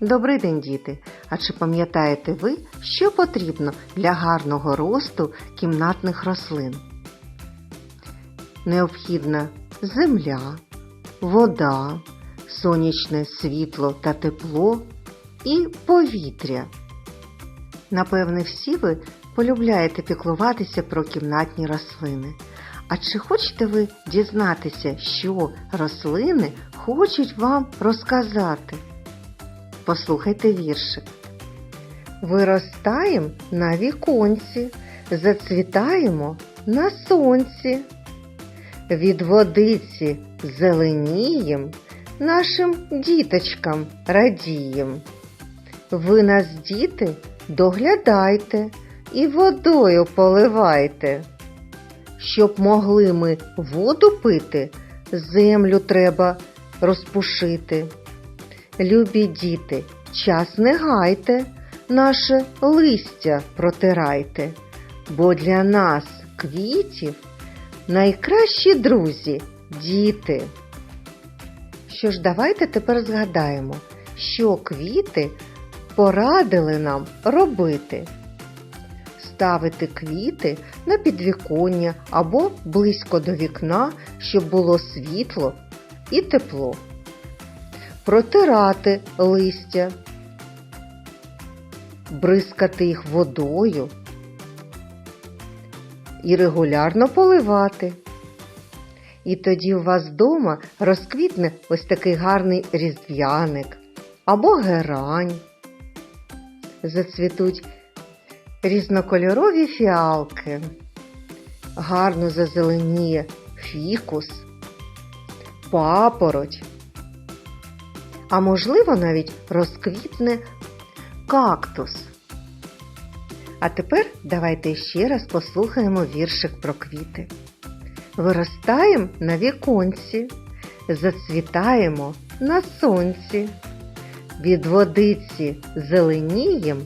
Добрий день, діти! А чи пам'ятаєте ви, що потрібно для гарного росту кімнатних рослин? Необхідна земля, вода, сонячне світло та тепло і повітря. Напевне, всі ви полюбляєте піклуватися про кімнатні рослини. А чи хочете ви дізнатися, що рослини хочуть вам розказати? Послухайте віршик. Виростаєм на віконці, зацвітаємо на сонці. Від водиці зеленієм, нашим діточкам радієм. Ви нас, діти, доглядайте і водою поливайте. Щоб могли ми воду пити, землю треба розпушити. Любі діти, час не гайте, наше листя протирайте, бо для нас, квітів, найкращі друзі діти. Що ж, давайте тепер згадаємо, що квіти порадили нам робити. Ставити квіти на підвіконня або близько до вікна, щоб було світло і тепло протирати листя, бризкати їх водою і регулярно поливати. І тоді у вас вдома розквітне ось такий гарний різдвяник або герань. Зацвітуть різнокольорові фіалки, гарно зазеленіє фікус, папороть а можливо навіть розквітне кактус. А тепер давайте ще раз послухаємо віршик про квіти. Виростаємо на віконці, зацвітаємо на сонці. Від водиці зеленієм,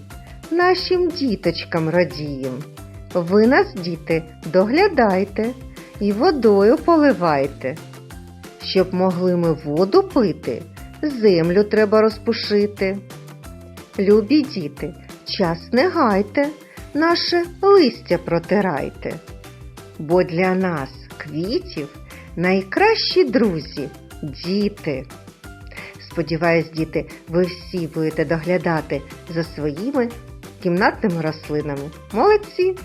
нашим діточкам радієм. Ви нас, діти, доглядайте і водою поливайте. Щоб могли ми воду пити, землю треба розпушити. Любі діти, час не гайте, наше листя протирайте. Бо для нас, квітів, найкращі друзі діти. Сподіваюсь, діти, ви всі будете доглядати за своїми кімнатними рослинами. Молодці!